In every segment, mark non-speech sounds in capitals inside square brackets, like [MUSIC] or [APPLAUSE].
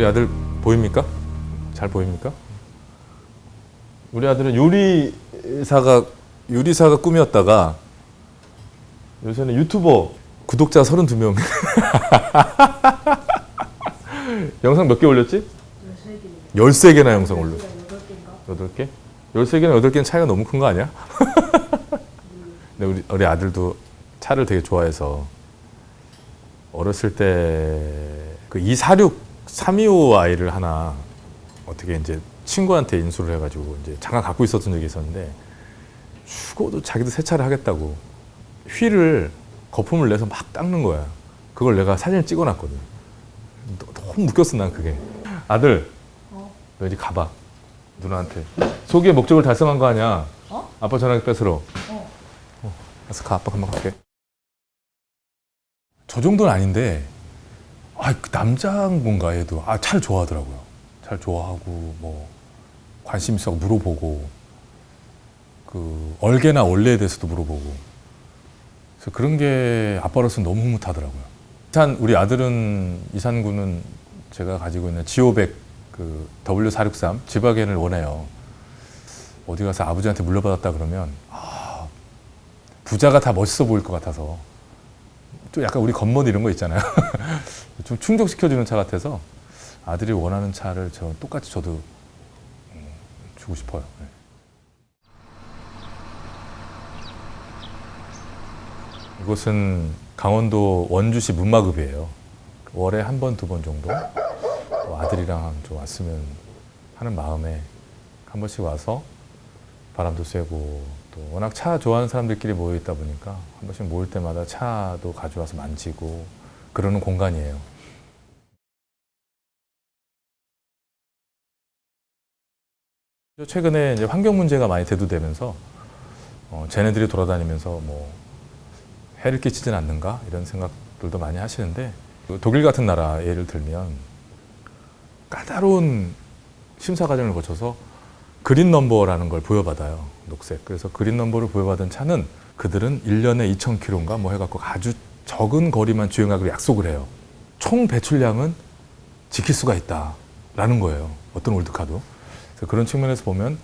우리 아들 보입니까? 잘 보입니까? 우리 아들은 요리사가 요리사가 꿈이었다가 요새는 유튜버 구독자 32명. [LAUGHS] 영상 몇 개 올렸지? 13개나 영상 올렸어. 8개? 13개나 8개는 차이가 너무 큰 거 아니야? [LAUGHS] 근데 우리, 우리 아들도 차를 되게 좋아해서 어렸을 때 그 246, 325 아이를 하나 어떻게 이제 친구한테 인수를 해가지고 이제 잠깐 갖고 있었던 적이 있었는데 죽어도 자기도 세차를 하겠다고 휠을 거품을 내서 막 닦는 거야. 그걸 내가 사진을 찍어놨거든. 너- 너무 웃겼어 난 그게. 아들, 너 이제 가봐. 누나한테. 소기의 목적을 달성한 거 아니야? 어? 아빠 전화기 뺏으러. 어. 어, 알았어 가. 아빠 금방 갈게. 저 정도는 아닌데, 아, 그 남자인 건가 얘도. 아, 차를 좋아하더라고요. 차를 좋아하고, 뭐, 관심 있어 물어보고, 그, 얼개나 원래에 대해서도 물어보고. 그래서 그런 게 아빠로서 너무 흐뭇하더라고요. 이산, 우리 아들은, 이산군은 제가 가지고 있는 지오백 그 W463 지바겐을 원해요. 어디 가서 아버지한테 물려받았다 그러면, 아, 부자가 다 멋있어 보일 것 같아서. 좀 약간 우리 겉멋 이런 거 있잖아요. [LAUGHS] 좀 충족시켜주는 차 같아서 아들이 원하는 차를 저 똑같이 저도 음, 주고 싶어요. 네. 이곳은 강원도 원주시 문마급이에요. 월에 한 번, 두 번 정도 또 아들이랑 좀 왔으면 하는 마음에 한 번씩 와서 바람도 쐬고 또 워낙 차 좋아하는 사람들끼리 모여 있다 보니까 한 번씩 모일 때마다 차도 가져와서 만지고 그러는 공간이에요. 최근에 이제 환경 문제가 많이 대두되면서 어, 쟤네들이 돌아다니면서 뭐 해를 끼치진 않는가 이런 생각들도 많이 하시는데 그 독일 같은 나라 예를 들면 까다로운 심사 과정을 거쳐서 그린 넘버라는 걸 부여받아요. 녹색. 그래서 그린 넘버를 부여받은 차는 그들은 1년에 2,000km인가 뭐 해갖고 아주 적은 거리만 주행하기로 약속을 해요. 총 배출량은 지킬 수가 있다라는 거예요. 어떤 올드카도. 그런 측면에서 보면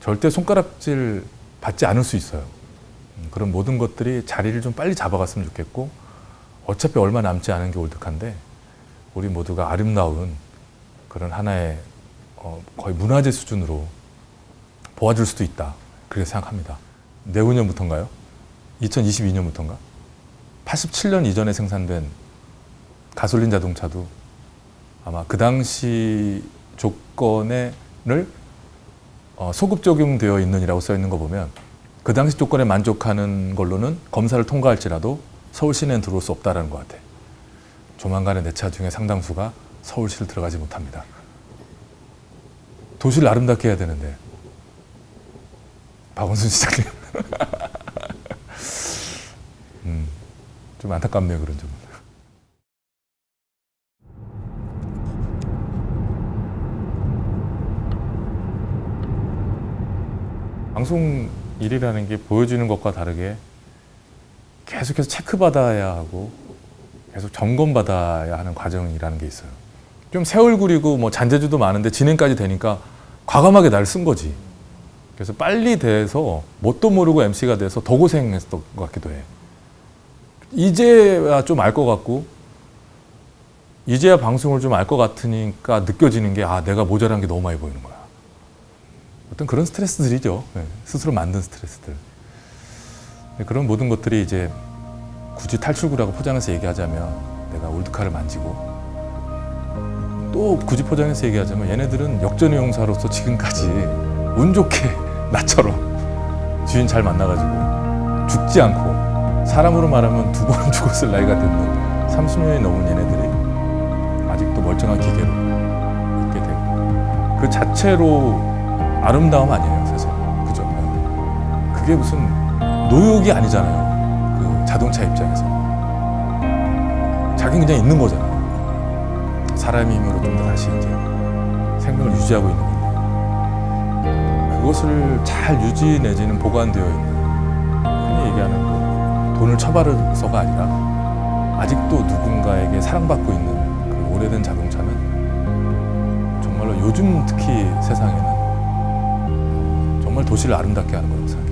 절대 손가락질 받지 않을 수 있어요. 음, 그런 모든 것들이 자리를 좀 빨리 잡아갔으면 좋겠고 어차피 얼마 남지 않은 게 올드카인데 우리 모두가 아름다운 그런 하나의 어, 거의 문화재 수준으로 보아줄 수도 있다. 그렇게 생각합니다. 내후년부터인가요? 2022년부터인가? 87년 이전에 생산된 가솔린 자동차도 아마 그 당시 조건을 어, 소급 적용되어 있는이라고 써 있는 거 보면 그 당시 조건에 만족하는 걸로는 검사를 통과할지라도 서울 시내는 들어올 수 없다라는 것 같아. 조만간에 내 차 중에 상당수가 서울시를 들어가지 못합니다. 도시를 아름답게 해야 되는데 박원순 시장님 [LAUGHS] 음, 좀 안타깝네요 그런 점은 방송 일이라는 게 보여지는 것과 다르게 계속해서 체크받아야 하고 계속 점검받아야 하는 과정이라는 게 있어요. 좀 새 얼굴이고 뭐 잔재주도 많은데 진행까지 되니까 과감하게 날 쓴 거지. 그래서 빨리 돼서 뭣도 모르고 MC가 돼서 더 고생했던 것 같기도 해. 이제야 좀 알 것 같고, 이제야 방송을 좀 알 것 같으니까 느껴지는 게, 아, 내가 모자란 게 너무 많이 보이는 거야. 어떤 그런 스트레스들이죠. 네, 스스로 만든 스트레스들. 네, 그런 모든 것들이 이제 굳이 탈출구라고 포장해서 얘기하자면 내가 올드카를 만지고 또 굳이 포장해서 얘기하자면 얘네들은 역전의 용사로서 지금까지 운 좋게 [LAUGHS] 나처럼 주인 잘 만나가지고 죽지 않고 사람으로 말하면 두 번 죽었을 나이가 됐는 30년이 넘은 얘네들이 아직도 멀쩡한 기계로 있게 되고. 그 자체로 아름다움 아니에요 사실. 그죠? 네. 그게 무슨 노욕이 아니잖아요 그 자동차 입장에서. 자기는 그냥 있는 거잖아요. 사람의 힘으로 좀 더 다시 이제 생명을 유지하고 있는 건데 그것을 잘 유지 내지는 보관되어 있는 돈을 처바르서가 아니라 아직도 누군가에게 사랑받고 있는 그 오래된 자동차는 정말로 요즘 특히 세상에는 정말 도시를 아름답게 하는 거라고 생각합니다.